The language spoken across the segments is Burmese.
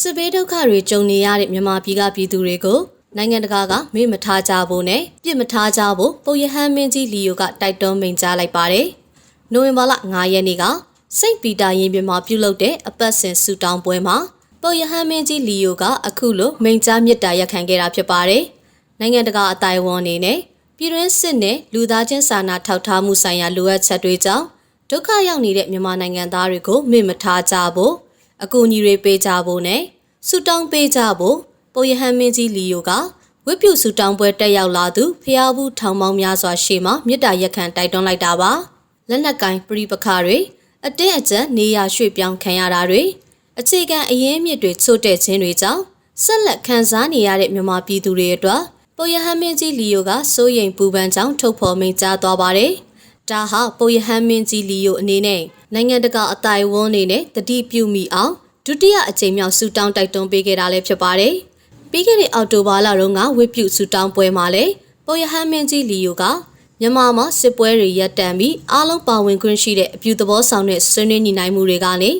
စစ်ဘေးဒုက္ခတွေကြုံနေရတဲ့မြန်မာပြည်ကပြည်သူတွေကိုနိုင်ငံတကာကမေ့မထားကြဖို့နဲ့ပြစ်မထားကြဖို့ပုပ်ရဟန်းမင်းကြီးလီယိုကတိုက်တွန်းမိန့်ကြားလိုက်ပါတယ်။နိုဝင်ဘာလ9ရက်နေ့ကစိတ်ပီတာရင်ပြင်မှာပြုလုပ်တဲ့အပတ်စဉ်ဆူတောင်းပွဲမှာပုပ်ရဟန်းမင်းကြီးလီယိုကအခုလိုမိန့်ကြားမြစ်တာရက်ခံခဲ့တာဖြစ်ပါတယ်။နိုင်ငံတကာအတိုင်းအဝန်အနေနဲ့ပြည်တွင်းစစ်နဲ့လူသားချင်းစာနာထောက်ထားမှုဆိုင်ရာလိုအပ်ချက်တွေကြောင့်ဒုက္ခရောက်နေတဲ့မြန်မာနိုင်ငံသားတွေကိုမေ့မထားကြဖို့ အကူအညီတွေပေးကြဖို့နဲ့ဆုတောင်းပေးကြဖို့ပုပ်ရဟန်းမင်းကြီးလီယိုကဝိပုဆုတောင်းပွဲတက်ရောက်လာသူဖျားဘူးထောင်ပေါင်းများစွာရှေ့မှာမြစ်တာရက်ခံတိုက်တွန်းလိုက်တာပါလက်နက်ကင်ပြိပခါတွေအတင်းအကျပ်နေရရွှေ့ပြောင်းခံရတာတွေအခြေခံအရင်းမြစ်တွေချို့တဲ့ခြင်းတွေကြောင့်ဆက်လက်ခံစားနေရတဲ့မြန်မာပြည်သူတွေအတွက်ပုပ်ရဟန်းမင်းကြီးလီယိုကစိုးရိမ်ပူပန်ကြောင်းထုတ်ဖော်မိန့်ကြားသွားပါတယ်။ဒါဟာပုပ်ရဟန်းမင်းကြီးလီယိုအနေနဲ့ နိုင်ငံတကာအတိုင်းအဝန်အနေနဲ့တတိပြုမိအောင်ဒုတိယအကြိမ်မြောက်ဆူတောင်းတိုက်တွန်းပေးခဲ့တာလည်းဖြစ်ပါတယ်။ပြီးခဲ့တဲ့အောက်တိုဘာလတုန်းကဝိပုဆူတောင်းပွဲမှာလည်းပုပ်ရဟန်းမင်းကြီးလီယိုကမြန်မာမှာစစ်ပွဲတွေရပ်တန့်ပြီးအားလုံးပါဝင်ခွင့်ရှိတဲ့အပြုသဘောဆောင်တဲ့ဆွေးနွေးညှိနှိုင်းမှုတွေကနေ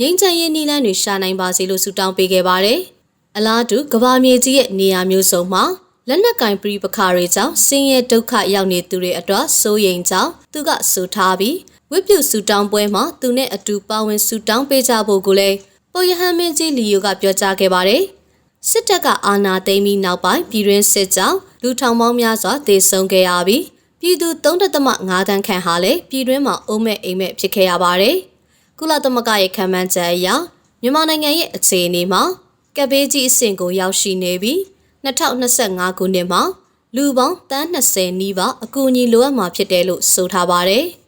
ငြိမ်းချမ်းရေးနည်းလမ်းတွေရှာနိုင်ပါစေလို့ဆူတောင်းပေးခဲ့ပါတယ်။အလားတူကဘာမြေကြီးရဲ့နေရာမျိုးစုံမှာ လက်နက်ကင်ပြိပခါတွေကြောင့်ဆင်းရဲဒုက္ခရောက်နေသူတွေအတွက်စိုးရိမ်ကြောင်းသူကဆိုထားပြီးဝိပုဆူတောင်းပွဲမှာသူနဲ့အတူပါဝင်ဆူတောင်းပေးကြဖို့ကိုလည်းပုယဟန်မင်းကြီးလီယိုကပြောကြားခဲ့ပါတယ်။စစ်တပ်ကအာဏာသိမ်းပြီးနောက်ပိုင်းပြည်တွင်းစစ်ကြောင့်လူထောင်ပေါင်းများစွာသေဆုံးခဲ့ရပြီးပြည်သူ3.5တန်းခန့်ဟာလည်းပြည်တွင်းမှာအုံမဲ့အိမ်မဲ့ဖြစ်ခဲ့ရပါတယ်။ကုလသမဂ္ဂရဲ့ခံမှန်းချက်အရမြန်မာနိုင်ငံရဲ့အခြေအနေမှာကပ်ဘေးကြီးအဆင့်ကိုရောက်ရှိနေပြီး 2025ခုနှစ်မှာလူပေါင်းတန်း20နီးပါးအကူအညီလိုအပ်မှာဖြစ်တယ်လို့ဆိုထားပါတယ်။